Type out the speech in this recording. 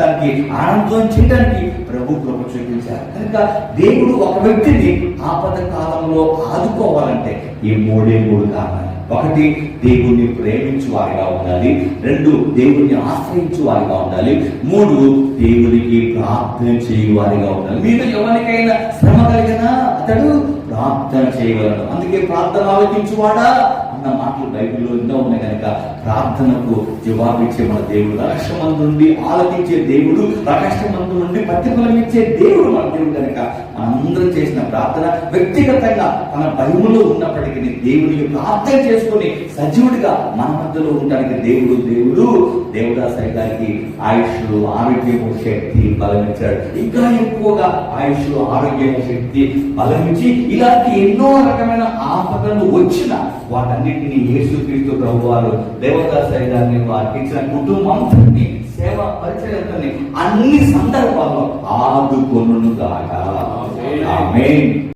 ఆనందించడానికి ఆనందం చేయడానికి ప్రభు కృప చూపించారు. కనుక దేవుడు ఒక వ్యక్తిని ఆపద కాలంలో ఆదుకోవాలంటే ఈ మూడే మూడు కారణాలు. ఒకటి దేవుణ్ణి ప్రేమించు వారిగా ఉండాలి. రెండు దేవుణ్ణి ఆశ్రయించు వారిగా ఉండాలి. మూడు దేవునికి ప్రార్థన చేయు వారిగా ఉండాలి. మీరు ఎవరికైనా శ్రమ కలిగినా అతడు ప్రార్థన చేయగలను అందుకే ప్రార్థన ఆలోచించువాడా అన్న మాటలు బైబిల్లో ఎన్నో ఉన్నాయి కనుక ప్రార్థనకు జవాబిచ్చే మన దేవుడు రహస్యమందు నుండి ఆలోచించే దేవుడు రహస్యమందు నుండి ప్రతిఫలమిచ్చే దేవుడు మన దేవుడు కనుక అందరూ చేసిన ప్రార్థన వ్యక్తిగతంగా మన భయములో ఉన్నప్పటికీ దేవుని ప్రార్థన చేసుకుని సజీవుడిగా మన మధ్యలో ఉండడానికి దేవుడు దేవుడు. దేవదాసరి గారికి ఆయుష్ ఆరోగ్యము శక్తి బలం ఇంకా ఎక్కువగా ఆయుష్ ఆరోగ్యము శక్తి బలమించి ఇలాంటి ఎన్నో రకమైన ఆపదలు వచ్చిన వాటన్నిటిని యేసుక్రీస్తు ప్రభు వారు దేవదాసరి గారిని వారికి ఇచ్చిన కుటుంబం సేవ పరిచయతని అన్ని సందర్భాల్లో ఆదుకొనుగాక. ఆమేన్.